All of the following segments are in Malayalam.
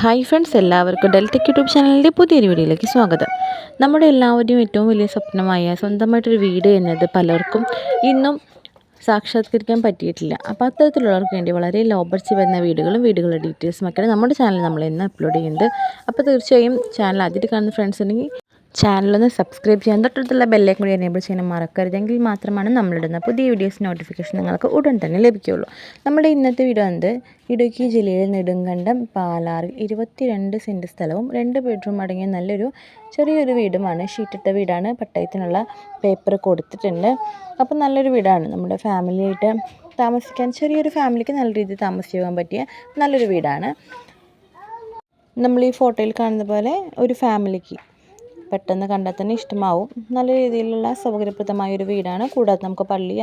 ഹായ് ഫ്രണ്ട്സ് എല്ലാവർക്കും ഡെൽറ്റക് യൂട്യൂബ് ചാനലിന്റെ പുതിയൊരു വീഡിയോയിലേക്ക് സ്വാഗതം. നമ്മുടെ എല്ലാവരുടെയും ഏറ്റവും വലിയ സ്വപ്നമായ സ്വന്തമായിട്ടൊരു വീട് എന്നത് പലർക്കും ഇന്നും സാക്ഷാത്കരിക്കാൻ പറ്റിയിട്ടില്ല. അപ്പോൾ അത്തരത്തിലുള്ളവർക്ക് വേണ്ടി വളരെ ലോ ബഡ്ജറ്റ് വരുന്ന വീടുകളും വീടുകളുടെ ഡീറ്റെയിൽസും ഒക്കെയാണ് നമ്മുടെ ചാനൽ നമ്മൾ ഇന്ന് അപ്ലോഡ് ചെയ്യുന്നത്. അപ്പോൾ തീർച്ചയായും ചാനൽ ആദ്യമായിട്ട് കാണുന്ന ഫ്രണ്ട്സ് ഉണ്ടെങ്കിൽ ചാനലൊന്ന് സബ്സ്ക്രൈബ് ചെയ്യാൻ തൊട്ടടുത്തുള്ള ബെല്ലേക്കും കൂടി എനേബിൾ ചെയ്യാൻ മറക്കരുതെങ്കിൽ മാത്രമാണ് നമ്മളിടുന്ന പുതിയ വീഡിയോസ് നോട്ടിഫിക്കേഷൻ നിങ്ങൾക്ക് ഉടൻ തന്നെ ലഭിക്കുകയുള്ളൂ. നമ്മുടെ ഇന്നത്തെ വീഡിയോ എന്ത് ഇടുക്കി ജില്ലയിൽ നെടുങ്കണ്ടം പാലാറിൽ ഇരുപത്തിരണ്ട് സെന്റ് സ്ഥലവും രണ്ട് ബെഡ്റൂം അടങ്ങിയ നല്ലൊരു ചെറിയൊരു വീടുമാണ്. ഷീറ്റിട്ട വീടാണ്. പട്ടയത്തിനുള്ള പേപ്പർ കൊടുത്തിട്ടുണ്ട്. അപ്പം നല്ലൊരു വീടാണ്. നമ്മുടെ ഫാമിലിയായിട്ട് താമസിക്കാൻ ചെറിയൊരു ഫാമിലിക്ക് നല്ല രീതിയിൽ താമസിക്കാൻ പറ്റിയ നല്ലൊരു വീടാണ്. നമ്മൾ ഈ ഫോട്ടോയിൽ കാണുന്ന പോലെ ഒരു ഫാമിലിക്ക് പെട്ടെന്ന് കണ്ടാൽ തന്നെ ഇഷ്ടമാവും. നല്ല രീതിയിലുള്ള സൗകര്യപ്രദമായ ഒരു വീടാണ്. കൂടാതെ നമുക്ക് പള്ളി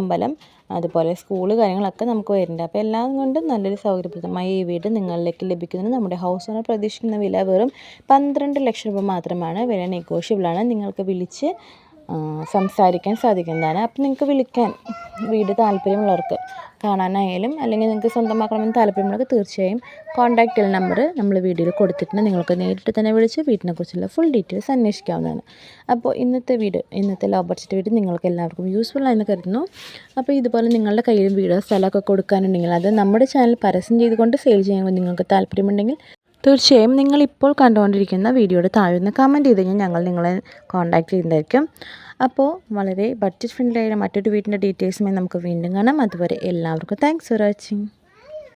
അമ്പലം അതുപോലെ സ്കൂൾ കാര്യങ്ങളൊക്കെ നമുക്ക് വരുന്നുണ്ട്. അപ്പോൾ എല്ലാം കൊണ്ടും നല്ലൊരു സൗകര്യപ്രദമായ ഈ വീട് നിങ്ങളിലേക്ക് ലഭിക്കുന്നതിന് നമ്മുടെ ഹൗസ് ഓണർ പ്രതീക്ഷിക്കുന്ന വില വെറും പന്ത്രണ്ട് ലക്ഷം രൂപ മാത്രമാണ്. വില നെഗോഷ്യബിളാണ് നിങ്ങൾക്ക് വിളിച്ച് സംസാരിക്കാൻ സാധിക്കുന്നതാണ്. അപ്പം നിങ്ങൾക്ക് വിളിക്കാൻ വീട് താല്പര്യമുള്ളവർക്ക് കാണാനായാലും അല്ലെങ്കിൽ നിങ്ങൾക്ക് സ്വന്തമാക്കണമെന്ന് താല്പര്യമുള്ളവർക്ക് തീർച്ചയായും കോൺടാക്റ്റ് ചെയ്യുന്ന നമ്പർ നമ്മൾ വീഡിയോയിൽ കൊടുത്തിട്ടുണ്ട്. നിങ്ങൾക്ക് നേരിട്ട് തന്നെ വിളിച്ച് വീട്ടിനെക്കുറിച്ചുള്ള ഫുൾ ഡീറ്റെയിൽസ് അന്വേഷിക്കാവുന്നതാണ്. അപ്പോൾ ഇന്നത്തെ വീട് ഇന്നത്തെ ലോ ബഡ്ജറ്റ് വീട് നിങ്ങൾക്ക് എല്ലാവർക്കും യൂസ്ഫുൾ ആയെന്ന് കരുതുന്നു. അപ്പോൾ ഇതുപോലെ നിങ്ങളുടെ കയ്യിലും വീടോ സ്ഥലമൊക്കെ കൊടുക്കാനുണ്ടെങ്കിൽ അത് നമ്മുടെ ചാനൽ പരസ്യം ചെയ്തുകൊണ്ട് സെയിൽ ചെയ്യാൻ നിങ്ങൾക്ക് താല്പര്യമുണ്ടെങ്കിൽ തീർച്ചയായും നിങ്ങളിപ്പോൾ കണ്ടുകൊണ്ടിരിക്കുന്ന വീഡിയോയുടെ താഴെ നിന്ന് കമന്റ് ചെയ്ത് കഴിഞ്ഞാൽ ഞങ്ങൾ നിങ്ങളെ കോൺടാക്റ്റ് ചെയ്യുന്നതായിരിക്കും അപ്പോൾ വളരെ ബഡ്ജറ്റ് ഫ്രണ്ട്ലി ആയ മറ്റൊരു വീടിന്റെ ഡീറ്റെയിൽസുമായി നമുക്ക് വീണ്ടും കാണാം. അതുവരെ എല്ലാവർക്കും താങ്ക്സ് ഫോർ വാച്ചിങ്